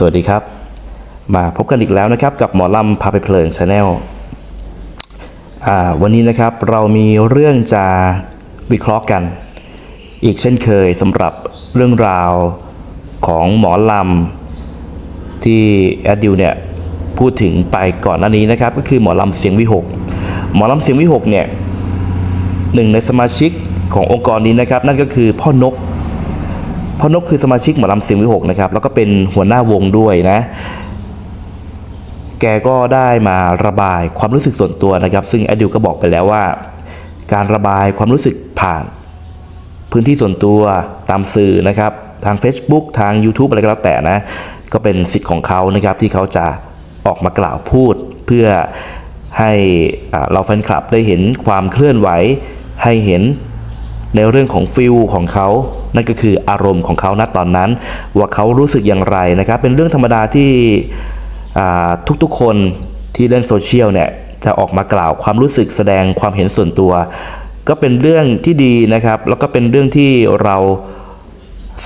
สวัสดีครับ มาพบกันอีกแล้วนะครับ กับหมอลำพาไปเพลินชาแนลวันนี้นะครับเรามีเรื่องจะวิเคราะห์กัน อีกเช่นเคยสำหรับเรื่องราวของหมอลำที่แอดดิวเนี่ยพูดถึงไปก่อนหน้านี้นะครับ ก็คือหมอลำเสียงวิหกหมอลำเสียงวิหกเนี่ยหนึ่งในสมาชิกขององค์กรนี้นะครับ นั่นก็คือพ่อนก พ่อนกคือสมาชิกหมอลำเสียงวิหกนะครับแล้วก็เป็นหัวหน้าวงด้วยนะแกก็ได้มาระบายความรู้สึกส่วนตัวนะครับ ซึ่งแอดดิวก็บอกไปแล้วว่า การระบายความรู้สึกผ่าน พื้นที่ส่วนตัวตามสื่อนะครับ ทาง Facebook ทาง YouTube อะไรก็แล้วแต่นะ ก็เป็นสิทธิ์ของเขานะครับ ที่เขาจะออกมากล่าวพูด เพื่อให้เราแฟนคลับได้เห็นความเคลื่อนไหว ให้เห็น ในเรื่องของฟิลของเขานั่นก็คืออารมณ์ของเขาณตอนนั้น ว่าเขารู้สึกอย่างไรนะครับ เป็นเรื่องธรรมดาที่ทุกๆคนที่เล่นโซเชียลเนี่ยจะออกมากล่าวความรู้สึกแสดงความเห็นส่วนตัว ก็เป็นเรื่องที่ดีนะครับ แล้วก็เป็นเรื่องที่เรา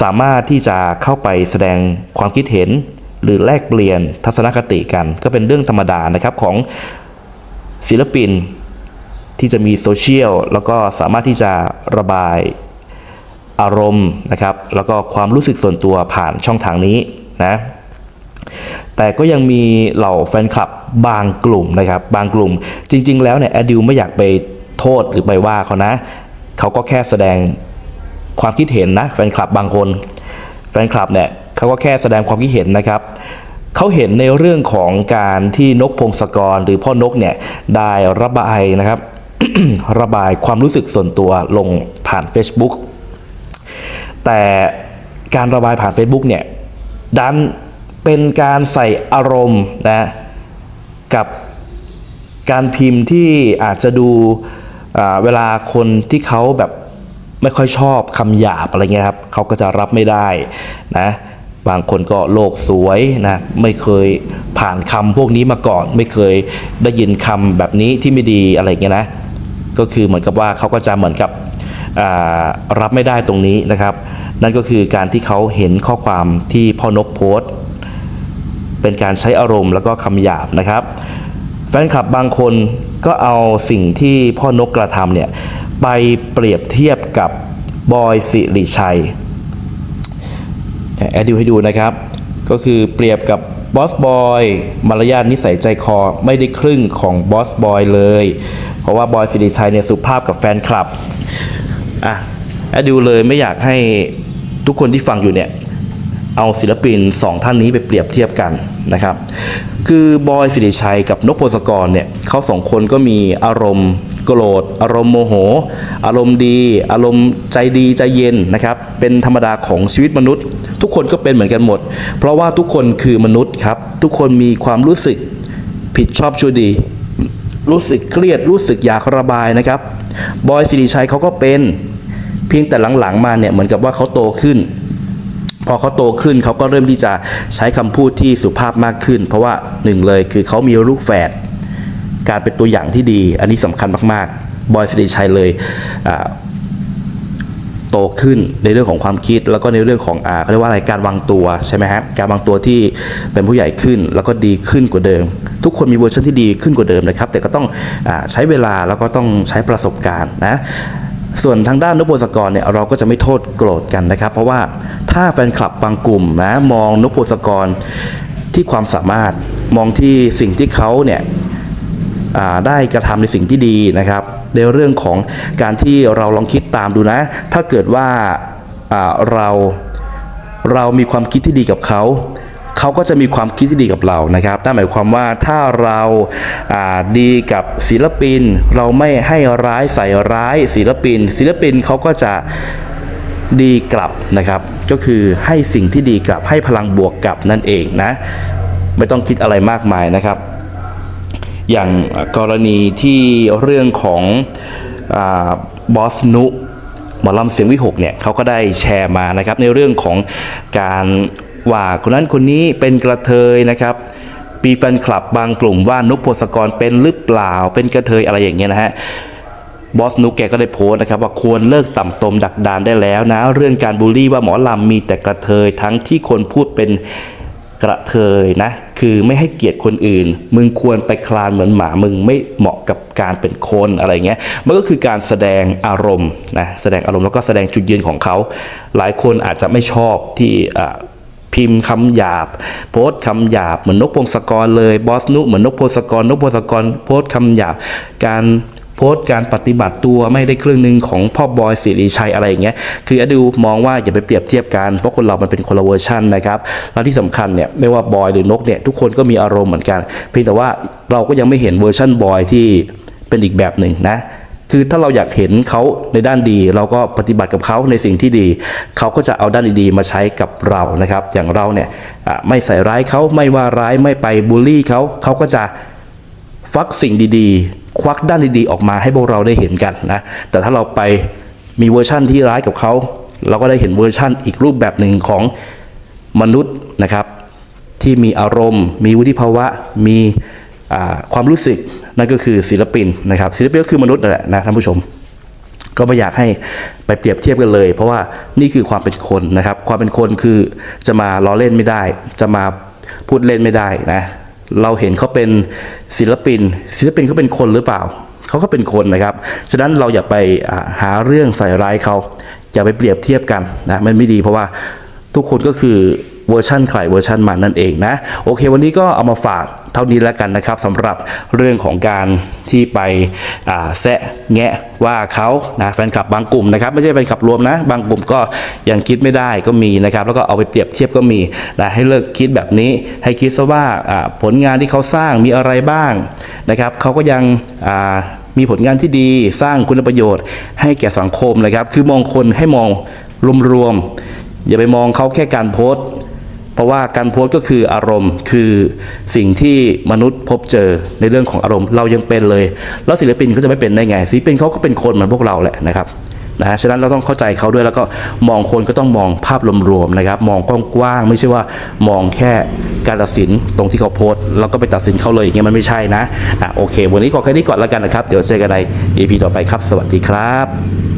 สามารถที่จะเข้าไปแสดงความคิดเห็น หรือแลกเปลี่ยนทัศนคติกัน ก็เป็นเรื่องธรรมดานะครับของศิลปิน ที่จะมีโซเชียลแล้วก็สามารถที่จะระบายอารมณ์นะครับ แล้วก็ความรู้สึกส่วนตัวผ่านช่องทางนี้นะแต่ก็ยังมีเหล่าแฟนคลับบางกลุ่มนะครับ บางกลุ่มจริง ๆ แล้วเนี่ยแอดิวไม่อยากไปโทษหรือไปว่าเขานะเขาก็แค่แสดงความคิดเห็นนะแฟนคลับบางคน แฟนคลับเนี่ยเขาก็แค่แสดงความคิดเห็นนะครับเขาเห็นในเรื่องของการที่นกพงศกรหรือพ่อนกเนี่ยได้ระบายนะครับ ระบายความรู้สึกส่วนตัวลงผ่าน Facebook แต่การระบายผ่าน Facebook เนี่ยดันเป็นการใส่อารมณ์นะกับการพิมพ์ที่อาจจะดูเวลาคนที่เขาแบบไม่ค่อยชอบคำหยาบอะไรเงี้ยครับเขาก็จะรับไม่ได้นะบางคนก็โลกสวยนะไม่เคยผ่านคำพวกนี้มาก่อน ไม่เคยได้ยินคำแบบนี้ที่ไม่ดีอะไรเงี้ยนะ ก็คือเหมือนกับว่าเขาก็จะเหมือนกับรับไม่ได้ตรงนี้นะครับ นั่นก็คือการที่เขาเห็นข้อความที่พ่อนกโพสต์เป็นการใช้อารมณ์แล้วก็คำหยาบนะครับ แฟนคลับบางคนก็เอาสิ่งที่พ่อนกกระทำเนี่ยไปเปรียบเทียบกับบอยสิริชัยแอดดิวให้ดูนะครับ ก็คือเปรียบกับ บอสบอยมารยาทนิสัยใจคอไม่ได้ครึ่งของบอสบอยเลย เพราะว่าบอยสิริชัยเนี่ยสุภาพกับแฟนคลับอะแอดดิวเลยไม่อยากให้ทุกคนที่ฟังอยู่เนี่ยเอาศิลปินสองท่านนี้ไปเปรียบเทียบกันนะครับ คือบอยสิริชัยกับนกพงศกรเนี่ยเขาสองคนก็มีอารมณ์ โกรธ อารมณ์โมโห อารมณ์ดี อารมณ์ใจดีใจเย็นนะครับ เป็นธรรมดาของชีวิตมนุษย์ ทุกคนก็เป็นเหมือนกันหมด เพราะว่าทุกคนคือมนุษย์ครับ ทุกคนมีความรู้สึกผิดชอบชั่วดี รู้สึกเครียดรู้สึกอยากระบายนะครับ บอยสิริชัยเขาก็เป็นเพียงแต่หลังๆมาเนี่ยเหมือนกับว่าเขาโตขึ้นพอเขาโตขึ้นเขาก็เริ่มที่จะใช้คำพูดที่สุภาพมากขึ้น เพราะว่าหนึ่งเลยคือเขามีลูกแฝด การเป็นตัวอย่างที่ดี อันนี้สำคัญมากๆ บอยสิริชัยเลยโตขึ้นในเรื่องของความคิด แล้วก็ในเรื่องของอ่าเขาเรียกว่าอะไรการวางตัวใช่ไหมครับการวางตัวที่เป็นผู้ใหญ่ขึ้น แล้วก็ดีขึ้นกว่าเดิม ทุกคนมีเวอร์ชันที่ดีขึ้นกว่าเดิมนะครับ แต่ก็ต้องอใช้เวลาแล้วก็ต้องใช้ประสบการณ์นะส่วนทางด้านนพพงศกรเนี่ยเราก็จะไม่โทษโกรธกันนะครับ เพราะว่าถ้าแฟนคลับบางกลุ่มนะมองนพพงศกรที่ความสามารถมองที่สิ่งที่เขาเนี่ย ได้กระทำในสิ่งที่ดีนะครับในเรื่องของการที่เราลองคิดตามดูนะ ถ้าเกิดว่าเราเรามีความคิดที่ดีกับเขาเขาก็จะมีความคิดที่ดีกับเรานะครับ นั่นหมายความว่าถ้าเราดีกับศิลปิน เราไม่ให้ร้ายใส่ร้ายศิลปิน ศิลปินเขาก็จะดีกลับนะครับ ก็คือให้สิ่งที่ดีกลับให้พลังบวกกลับนั่นเองนะ ไม่ต้องคิดอะไรมากมายนะครับ อย่างกรณีที่เรื่องของอบอสนุหมอลำเสียงวิหกเนี่ยเขาก็ได้แชร์มานะครับในเรื่องของการว่าคนนั้นคนนี้เป็นกระเทยนะครับปีแฟนคลับบางกลุ่มว่านุกโพสกรเป็นหรือเปล่าเป็นกระเทยอะไรอย่างเงี้ยนะฮะบอสนุกแกก็ได้โพสต์นะครับว่าควรเลิกต่ำตมดักดานได้แล้วนะ เรื่องการบูลลี่ว่าหมอลำมีแต่กระเทยทั้งที่คนพูดเป็น กระเทยนะ คือไม่ให้เกียรติคนอื่น มึงควรไปคลานเหมือนหมามึงไม่เหมาะกับการเป็นคนอะไรเงี้ยมันก็คือการแสดงอารมณ์นะแสดงอารมณ์แล้วก็แสดงจุดยืนของเขา หลายคนอาจจะไม่ชอบที่พิมพ์คำหยาบ โพสต์คำหยาบเหมือนนกพงศกรเลยบอสนุเหมือนนกพงศกรนกพงศกรโพสต์คำหยาบการ โพสต์การปฏิบัติตัวไม่ได้ครึ่งหนึ่งของพ่อบอยสิริชัยอะไรอย่างเงี้ยคืออดูมองว่าอย่าไปเปรียบเทียบกันเพราะคนเรามันเป็นคนละเวอร์ชันนะครับแล้วที่สำคัญเนี่ยไม่ว่าบอยหรือนกเนี่ยทุกคนก็มีอารมณ์เหมือนกัน เพียงแต่ว่าเราก็ยังไม่เห็นเวอร์ชันบอยที่เป็นอีกแบบหนึ่งนะคือถ้าเราอยากเห็นเขาในด้านดี เราก็ปฏิบัติกับเขาในสิ่งที่ดี เขาก็จะเอาด้านดีๆมาใช้กับเรานะครับ อย่างเราเนี่ยไม่ใส่ร้ายเขาไม่ว่าร้ายไม่ไปบูลลี่เขาเขาก็จะ ฟักสิ่งดีๆ ควักด้านดีๆ ออกมาให้พวกเราได้เห็นกันนะ แต่ถ้าเราไปมีเวอร์ชั่นที่ร้ายกับเขา เราก็ได้เห็นเวอร์ชั่นอีกรูปแบบหนึ่งของมนุษย์นะครับ ที่มีอารมณ์ มีวุฒิภาวะ มีความรู้สึก นั่นก็คือศิลปินนะครับ ศิลปินก็คือมนุษย์นั่นแหละนะท่านผู้ชม ก็ไม่อยากให้ไปเปรียบเทียบกันเลย เพราะว่านี่คือความเป็นคนนะครับ ความเป็นคนคือจะมาล้อเล่นไม่ได้ จะมาพูดเล่นไม่ได้นะ เราเห็นเขาเป็นศิลปิน ศิลปินเขาเป็นคนหรือเปล่า เขาก็เป็นคนนะครับ ฉะนั้นเราอย่าไปหาเรื่องใส่ร้ายเขาอย่าไปเปรียบเทียบกันนะมันไม่ดีเพราะว่าทุกคนก็คือ เวอร์ชันใครเวอร์ชันมันนั่นเองนะ โอเค วันนี้ก็เอามาฝากเท่านี้แล้วกันนะครับสำหรับเรื่องของการที่ไปแซะแงะว่าเขานะแฟนคลับบางกลุ่มนะครับไม่ใช่แฟนคลับรวมนะ บางกลุ่มก็ยังคิดไม่ได้ก็มีนะครับแล้วก็เอาไปเปรียบเทียบก็มีนะให้เลิกคิดแบบนี้ให้คิดซะว่าผลงานที่เขาสร้างมีอะไรบ้างนะครับเขาก็ยังมีผลงานที่ดีสร้างคุณประโยชน์ ให้แก่สังคมนะครับ คือมองคนให้มองรวมๆอย่าไปมองเขาแค่การโพสต์ เพราะว่าการโพสก็คืออารมณ์ คือสิ่งที่มนุษย์พบเจอในเรื่องของอารมณ์ เรายังเป็นเลย แล้วศิลปินเขาจะไม่เป็นได้ไงศิลปินเขาก็เป็นคนเหมือนพวกเราแหละนะครับนะฮะฉะนั้นเราต้องเข้าใจเขาด้วยแล้วก็มองคนก็ต้องมองภาพรวมๆนะครับ มองกว้างๆไม่ใช่ว่ามองแค่การตัดสินตรงที่เขาโพสต์แล้วก็ไปตัดสินเขาเลยอย่างเงี้ยมันไม่ใช่นะอะโอเค วันนี้ขอแค่นี้ก่อนแล้วกันนะครับ เดี๋ยวเจอกันใน EP ต่อไปครับ สวัสดีครับ